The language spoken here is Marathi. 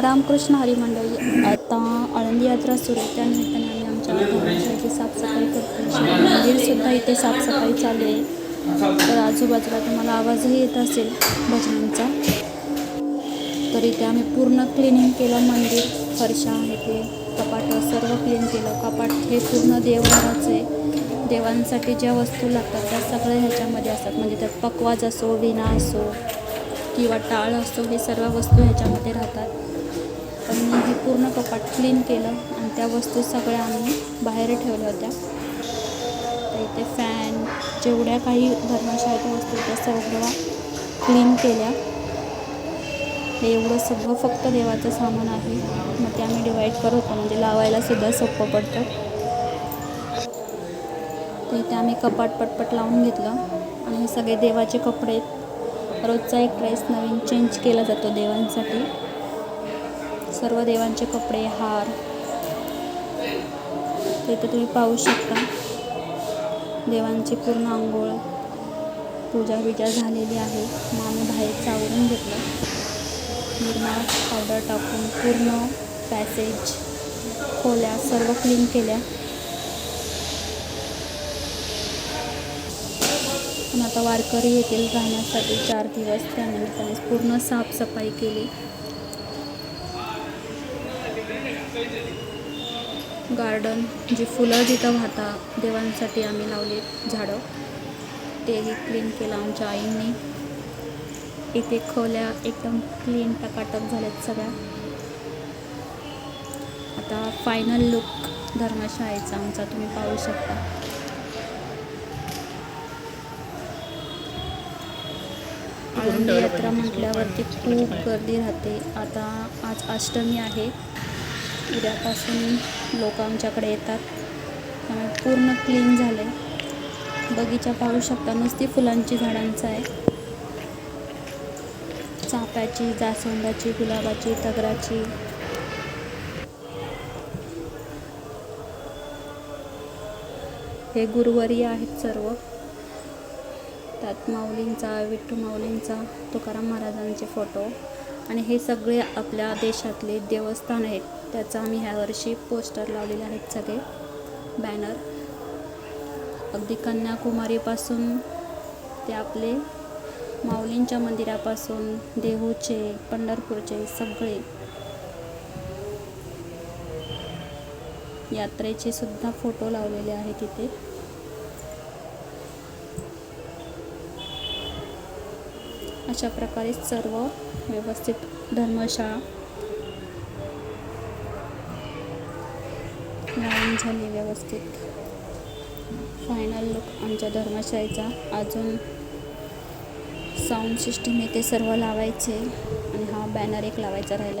रामकृष्ण हरीमंडळी आता आळंदी यात्रा सुरू. आहे त्या निमित्ताने आम्ही आमच्या इथे साफसफाई करतो. मंदिरसुद्धा इथे साफसफाई चालू आहे. तर आजूबाजूला तुम्हाला आवाजही येत असेल भजनांचा. तर इथे आम्ही पूर्ण क्लिनिंग केलं मंदिर. फरशा आहे ते कपाट सर्व क्लीन केलं. कपाट हे पूर्ण देवघराचं आहे. देवांसाठी ज्या वस्तू लागतात त्या सगळ्या ह्याच्यामध्ये असतात. म्हणजे त्यात पकवाज असो विणा असो किंवा टाळ असो हे सर्व वस्तू ह्याच्यामध्ये राहतात. तर मी हे पूर्ण कपाट क्लीन केलं आणि त्या वस्तू सगळ्या आम्ही बाहेर ठेवल्या होत्या. तर इथे फॅन जेवढ्या काही धर्मशाळेच्या वस्तू त्या सगळ्या क्लीन केल्या. हे एवढं सगळं फक्त देवाचं सामान आहे. मग ते आम्ही डिवाईड करत होतो म्हणजे लावायला सुद्धा सोपं पडतं. तर इथे आम्ही कपाट पटपट लावून घेतलं आणि हे सगळे देवाचे कपडे रोजचा एक ड्रेस नवीन चेंज केला जातो देवांसाठी. सर्व देवांचे कपडे हार. ते तर तुम्ही पाहू शकता. देवांची पूर्ण आंघोळ पूजा बिजा झालेली आहे. मग आम्ही बाहेर चावरून घेतलं. निर्मा पावडर टाकून पूर्ण पॅसेज खोल्या सर्व क्लीन केल्या. पण आता वारकरी येतील राहण्यासाठी चार दिवस. त्यानिमित्ताने पूर्ण साफसफाई केली. गार्डन जी फुलं जिथं वाहता देवांसाठी आम्ही लावले झाडं. तेही क्लीन केलं आमच्या आईंनी. इथे खोल्या एकदम क्लीन टकाटक झाल्यात सगळ्या. आता फायनल लुक धर्मशाळेचा आमचा तुम्ही पाहू शकता. यात्रा म्हटल्यावरती खूप गर्दी राहते. आता आज अष्टमी आहे. उद्यापासून लोक आमच्याकडे येतात. त्यामुळे पूर्ण क्लीन झालं आहे बगीचा पाहू शकता नुसती फुलांची झाडांचं आहे. चाफ्याची जास्वंदाची गुलाबाची तगराची. हे गुरुवारी आहेत सर्व. त्यात माऊलींचा विठ्ठू माऊलींचा तुकाराम महाराजांचे फोटो आणि हे सगळे आपल्या देशातले देवस्थान आहेत. त्याचं आम्ही ह्या वर्षी पोस्टर लावलेले आहेत सगळे. बॅनर. अगदी कन्याकुमारीपासून ते आपले माऊलींच्या मंदिरापासून देहूचे पंढरपूरचे सगळे यात्रेचे सुद्धा फोटो लावलेले आहेत इथे. अशा प्रकारे सर्व व्यवस्थित धर्मशाळा लावून झाली व्यवस्थित. फायनल लुक आमच्या धर्मशाळेचा. अजून साऊंड सिस्टीम येथे सर्व लावायचे आणि हा बॅनर एक लावायचा राहिला आहे